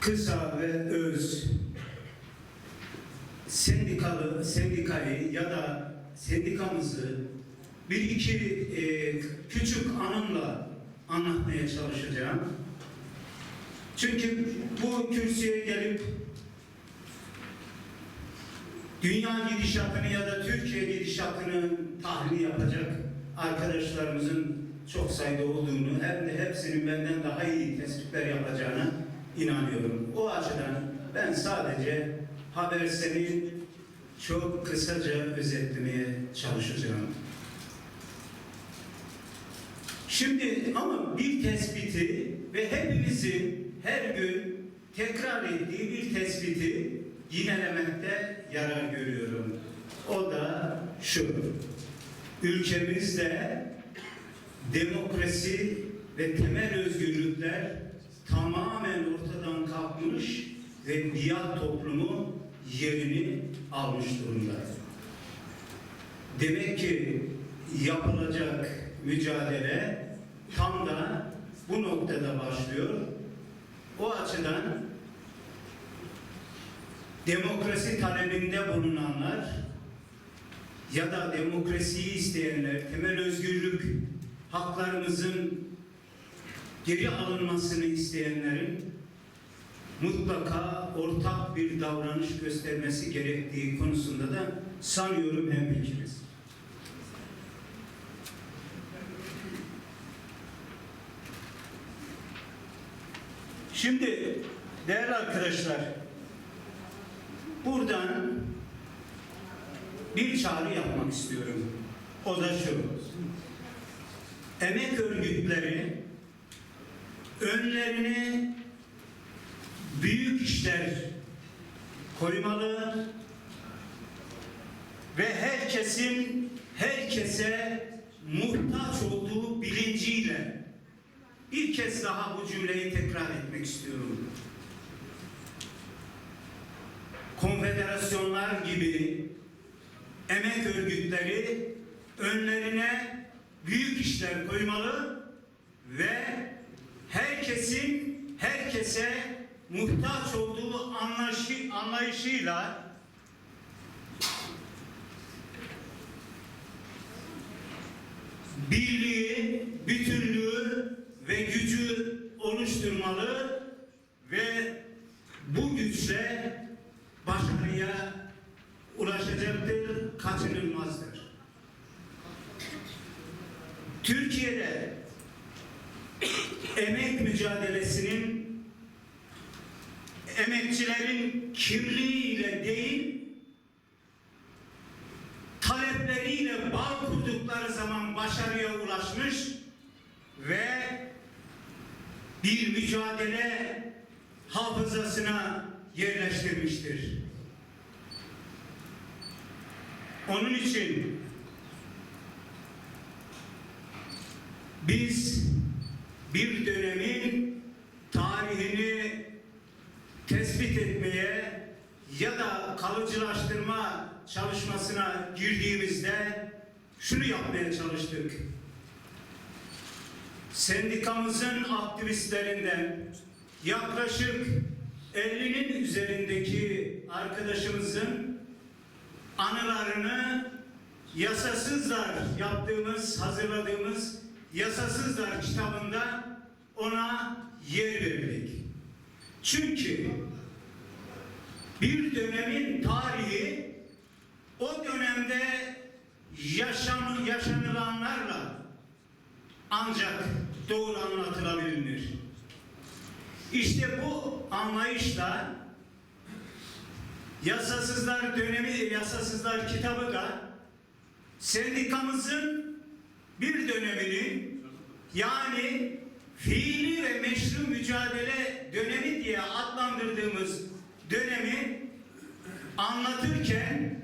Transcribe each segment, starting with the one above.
kısa ve öz sendikalı, sendikayı ya da sendikamızı bir iki e, küçük anımla anlatmaya çalışacağım. Çünkü bu kürsüye gelip dünya gidişatını ya da Türkiye gidişatını tahmin yapacak arkadaşlarımızın çok sayıda olduğunu hem de hepsinin benden daha iyi tespitler yapacağına inanıyorum. O açıdan ben sadece Habersel'in çok kısaca özetlemeye çalışacağım. Şimdi ama bir tespiti ve hepimizin her gün tekrar ettiği bir tespiti yinelemekte yarar görüyorum. O da şu. Ülkemizde demokrasi ve temel özgürlükler ve biat toplumu yerini almış durumda. Demek ki yapılacak mücadele tam da bu noktada başlıyor. O açıdan demokrasi talebinde bulunanlar ya da demokrasiyi isteyenler, temel özgürlük haklarımızın geri alınmasını isteyenlerin mutlaka ortak bir davranış göstermesi gerektiği konusunda da sanıyorum hemfikiriz. Şimdi değerli arkadaşlar buradan bir çağrı yapmak istiyorum. O da şu. Emek örgütleri önlerine büyük işler koymalı ve herkesin herkese muhtaç olduğu bilinciyle bir kez daha bu cümleyi tekrar etmek istiyorum. Konfederasyonlar gibi emek örgütleri önlerine büyük işler koymalı ve herkesin herkese muhtaç olduğu anlayışı, anlayışıyla birliği, bütünlüğü ve gücü oluşturmalı ve bu güçle başarıya ulaşacaktır, kaçınılmazdır. Türkiye'de emek mücadelesinin emekçilerin kimliğiyle değil, talepleriyle bağ kurdukları zaman başarıya ulaşmış ve bir mücadele hafızasına yerleştirmiştir. Onun için biz bir dönemin tarihini tespit etmeye ya da kalıcılaştırma çalışmasına girdiğimizde şunu yapmaya çalıştık. Sendikamızın aktivistlerinden yaklaşık 50'nin üzerindeki arkadaşımızın anılarını yasasızlar yaptığımız, hazırladığımız yasasızlar kitabında ona yer verdik. Çünkü bir dönemin tarihi o dönemde yaşam, yaşanılanlarla ancak doğru anlatılabilir. İşte bu anlayışla Yasasızlar dönemi, yasasızlar kitabı da sendikamızın bir dönemini yani fiili ve meşru mücadele dönemi diye adlandırdığımız dönemi anlatırken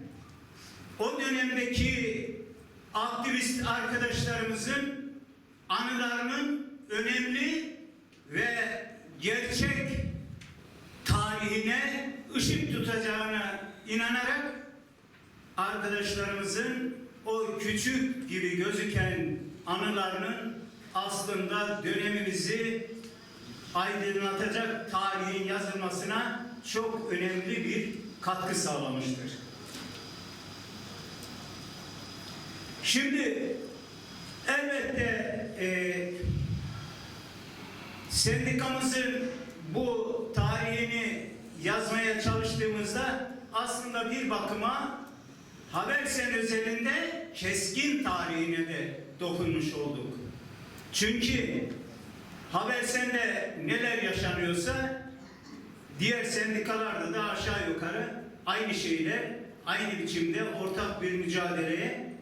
o dönemdeki aktivist arkadaşlarımızın anılarının önemli ve gerçek tarihine ışık tutacağına inanarak arkadaşlarımızın o küçük gibi gözüken anılarının aslında dönemimizi aydınlatacak tarihin yazılmasına çok önemli bir katkı sağlamıştır. Şimdi elbette e, sendikamızın bu tarihini yazmaya çalıştığımızda aslında bir bakıma Habersen özelinde keskin tarihine de dokunmuş olduk. Çünkü Habersen'de neler yaşanıyorsa diğer sendikalarda da aşağı yukarı aynı şeyle aynı biçimde ortak bir mücadeleye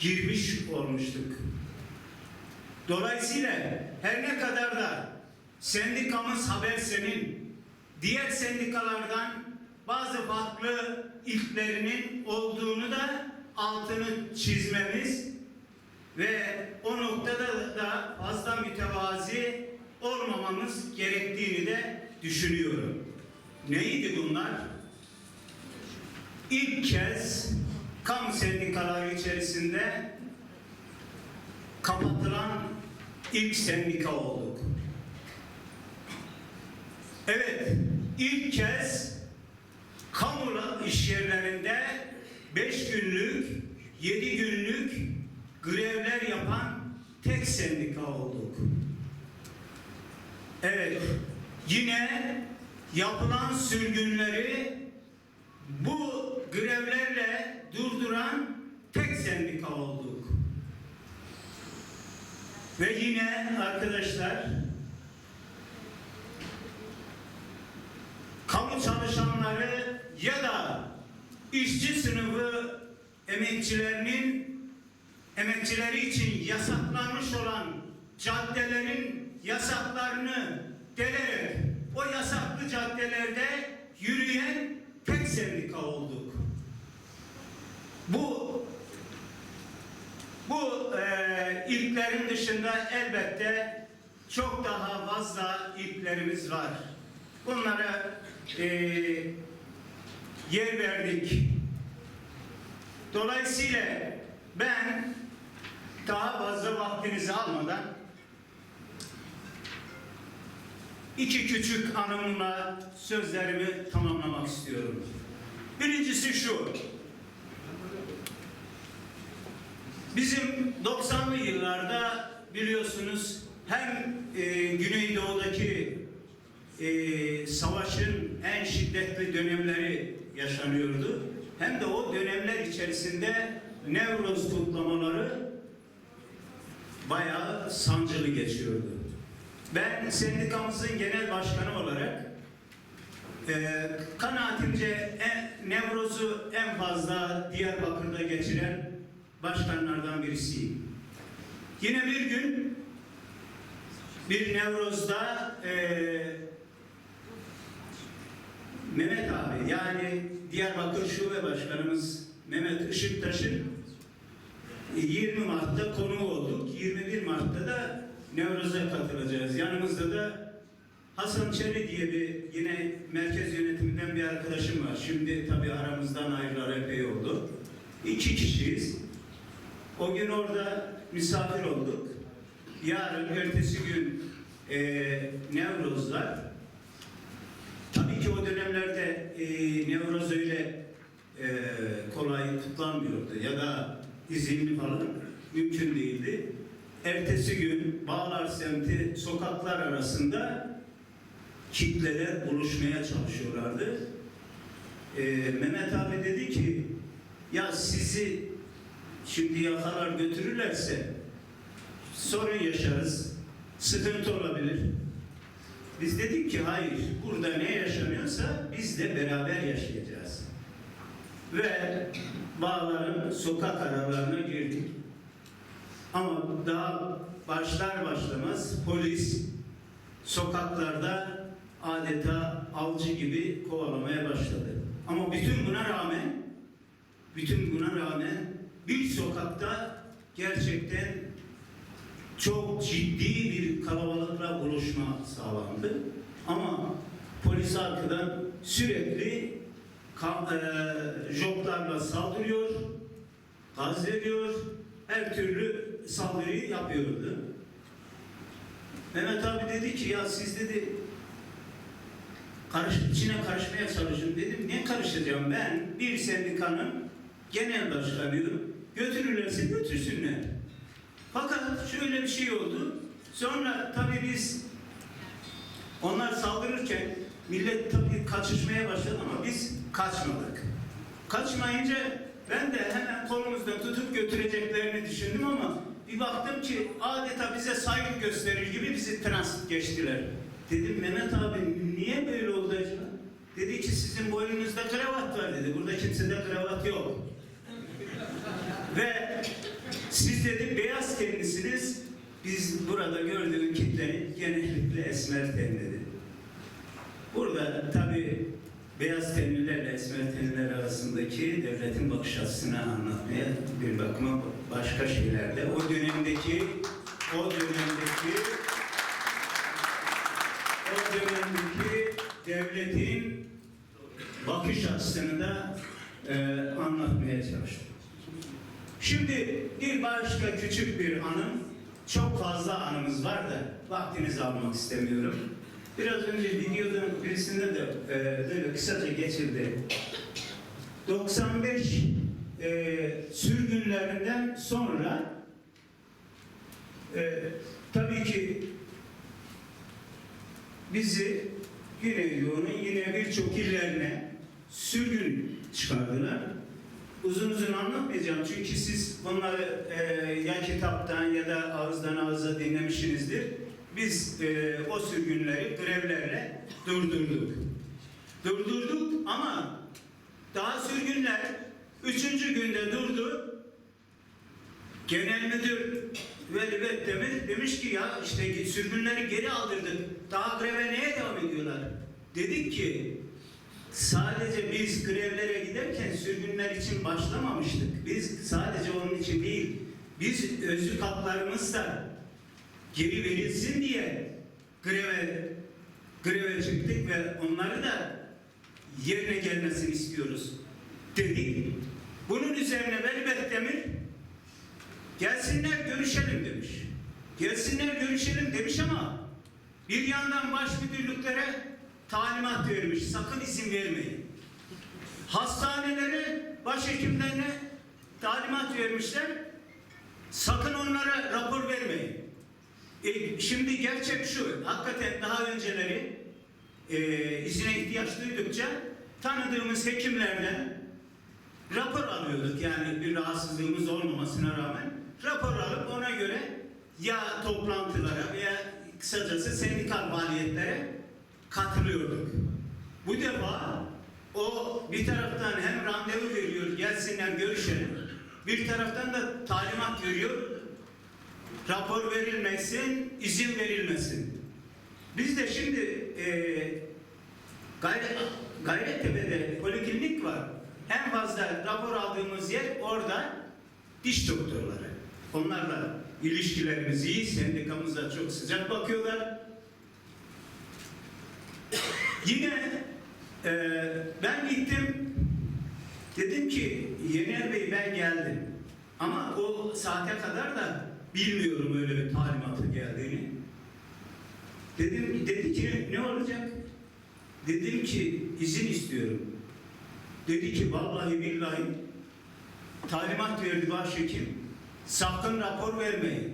girmiş olmuştuk. Dolayısıyla her ne kadar da sendikamız Habersen'in diğer sendikalardan bazı farklı ilklerinin olduğunu da altını çizmemiz ve o noktada da fazla mütevazi olmamamız gerektiğini de düşünüyorum. Neydi bunlar? İlk kez kamu sendikaları içerisinde kapatılan ilk sendika olduk. Evet, ilk kez kamu iş yerlerinde 5 günlük, 7 günlük grevler yapan tek sendika olduk. Evet, yine yapılan sürgünleri bu grevlerle durduran tek sendika olduk. Ve yine arkadaşlar kamu çalışanları ya da işçi sınıfı emekçilerinin emekçileri için yasaklanmış olan caddelerin yasaklarını delerek o yasaklı caddelerde yürüyen tek sendika olduk. Bu bu e, ilklerin dışında elbette çok daha fazla ilklerimiz var. Bunlara e, yer verdik. Dolayısıyla ben daha fazla vaktinizi almadan iki küçük anımla sözlerimi tamamlamak istiyorum. Birincisi şu. Bizim 90'lı yıllarda biliyorsunuz hem e, Güneydoğu'daki e, savaşın en şiddetli dönemleri yaşanıyordu. Hem de o dönemler içerisinde Nevroz kutlamaları bayağı sancılı geçiyordu. Ben sendikamızın genel başkanı olarak e, kanaatimce en, Nevroz'u en fazla Diyarbakır'da geçiren başkanlardan birisiyim. Yine bir gün bir Nevroz'da e, Mehmet abi yani Diyarbakır Şube Başkanımız Mehmet Işıktaş'ın 20 Mart'ta konuğu olduk. 21 Mart'ta da Nevroz'a katılacağız. Yanımızda da Hasan Çeli diye bir yine merkez yönetiminden bir arkadaşım var. Şimdi tabii aramızdan ayrılar epey oldu. İki kişiyiz. O gün orada misafir olduk. Yarın, ertesi gün e, Nevroz'lar. Tabii ki o dönemlerde e, Nevroz öyle e, kolay kutlanmıyordu ya da izinli falan mümkün değildi. Ertesi gün Bağlar semti sokaklar arasında kitleler buluşmaya çalışıyorlardı. E, Mehmet abi dedi ki ya sizi şimdi yakalar götürürlerse sorun yaşarız, sıkıntı olabilir. Biz dedik ki hayır, burada ne yaşanıyorsa biz de beraber yaşayacağız. Ve bağların sokak aralarına girdik. Ama daha başlar başlamaz polis sokaklarda adeta avcı gibi kovalamaya başladı. Ama bütün buna rağmen bütün buna rağmen bir sokakta gerçekten çok ciddi bir kalabalıkla buluşma sağlandı. Ama polis arkadan sürekli e, joplarla saldırıyor, gaz veriyor, her türlü saldırıyı yapıyordu. Mehmet abi dedi ki ya siz dedi karış, içine karışmaya çalışın dedim. Ne karışacağım ben? Bir sendikanın genel başkanıyım. Götürürlerse götürsünler. Fakat şöyle bir şey oldu. Sonra tabii biz onlar saldırırken millet tabii kaçışmaya başladı ama biz kaçmadık. Kaçmayınca ben de hemen kolumuzdan tutup götüreceklerini düşündüm ama bir baktım ki adeta bize saygı gösterir gibi bizi transit geçtiler. Dedim Mehmet abi niye böyle oldu acaba? Dedi ki sizin boynunuzda kravat var dedi. Burada kimsede kravat yok. Ve siz dedi beyaz tenlisiniz. Biz burada gördüğüm kitlenin genellikle esmer tenli dedi. Burada tabi beyaz tenlilerle esmer tenliler arasındaki devletin bakış açısını anlatmaya bir bakıma başka şeylerde o dönemdeki o dönemdeki o dönemdeki devletin bakış açısını da e, anlatmaya çalıştım. Şimdi bir başka küçük bir anım, çok fazla anımız var da vaktinizi almak istemiyorum. Biraz önce videonun birisinde de e, böyle kısaca geçildi. 95 e, sürgünlerinden sonra e, tabii ki bizi Güneydoğu'nun yine birçok illerine sürgün çıkardılar. Uzun uzun anlatmayacağım çünkü siz bunları e, ya kitaptan ya da ağızdan ağıza dinlemişsinizdir. Biz e, o sürgünleri grevlerle durdurduk. Durdurduk ama daha sürgünler üçüncü günde durdu. Genel müdür Veli Bekdemir demiş ki ya işte sürgünleri geri aldırdık. Daha greve neye devam ediyorlar? Dedik ki sadece biz grevlere giderken sürgünler için başlamamıştık. Biz sadece onun için değil, biz özlük haklarımız da geri verilsin diye greve greve çıktık ve onları da yerine gelmesini istiyoruz dedik. Bunun üzerine Veli Bekdemir gelsinler görüşelim demiş. Gelsinler görüşelim demiş ama bir yandan baş müdürlüklere talimat vermiş. Sakın izin vermeyin. Hastanelere, başhekimlerine talimat vermişler. Sakın onlara rapor vermeyin. E, şimdi gerçek şu, hakikaten daha önceleri e, izine ihtiyaç duydukça tanıdığımız hekimlerden rapor alıyorduk. Yani bir rahatsızlığımız olmamasına rağmen rapor alıp ona göre ya toplantılara veya kısacası sendikal faaliyetlere katılıyorduk. Bu defa o bir taraftan hem randevu veriyor, gelsinler görüşelim. Bir taraftan da talimat veriyor, rapor verilmesin, izin verilmesin. Biz de şimdi e, gayret, Gayrettepe'de poliklinik var. En fazla rapor aldığımız yer orada diş doktorları. Onlarla ilişkilerimiz iyi, sendikamıza çok sıcak bakıyorlar. Yine e, ben gittim, dedim ki Yener Bey ben geldim. Ama o saate kadar da bilmiyorum öyle bir talimatı geldiğini. Dedim, dedi ki ne olacak? Dedim ki izin istiyorum. Dedi ki vallahi billahi talimat verdi başhekim. Sakın rapor vermeyin.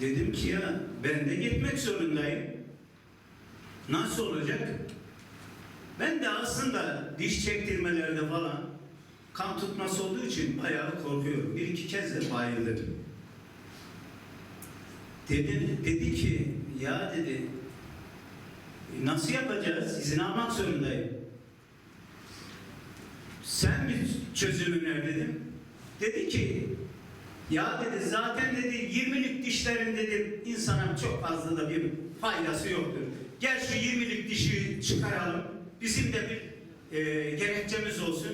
Dedim ki ya ben de gitmek zorundayım. Nasıl olacak? Ben de aslında diş çektirmelerde falan kan tutması olduğu için bayağı korkuyorum. Bir iki kez de bayıldım. Dedi, dedi ki ya dedi nasıl yapacağız? İzin almak zorundayım. Sen bir çözümü öner dedim. Dedi ki ya dedi zaten dedi 20'lik dişlerin dedi insana çok fazla da bir faydası yoktur. Gel şu 20'lik dişi çıkaralım. Bizim de bir e, gerekçemiz olsun.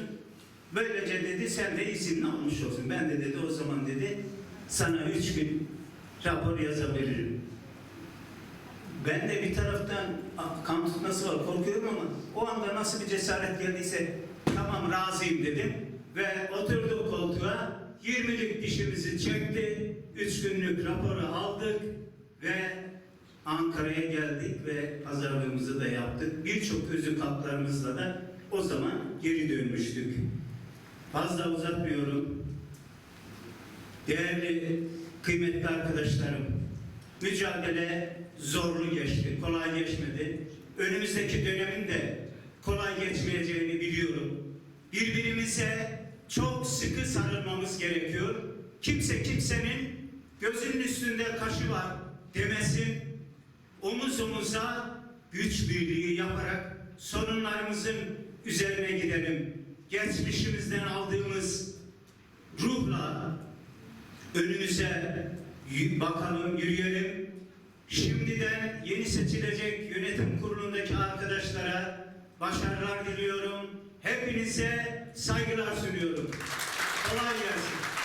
Böylece dedi sen de izinli almış olsun. Ben de dedi o zaman dedi sana üç gün rapor yazabilirim. Ben de bir taraftan "Ah, kan tutması var korkuyorum ama o anda nasıl bir cesaret geldiyse tamam razıyım dedim ve oturduk koltuğa 20'lik dişimizi çekti, 3 günlük raporu aldık ve Ankara'ya geldik ve pazarlığımızı da yaptık. Birçok özü katlarımızla da o zaman geri dönmüştük. Fazla uzatmıyorum. Değerli, kıymetli arkadaşlarım, mücadele zorlu geçti, kolay geçmedi. Önümüzdeki dönemin de kolay geçmeyeceğini biliyorum. Birbirimize çok sıkı sarılmamız gerekiyor. Kimse kimsenin gözünün üstünde kaşı var demesin. Omuz omuza güç birliği yaparak sorunlarımızın üzerine gidelim. Geçmişimizden aldığımız ruhla önümüze bakalım, yürüyelim. Şimdiden yeni seçilecek yönetim kurulundaki arkadaşlara başarılar diliyorum. Hepinize saygılar sunuyorum. Kolay gelsin.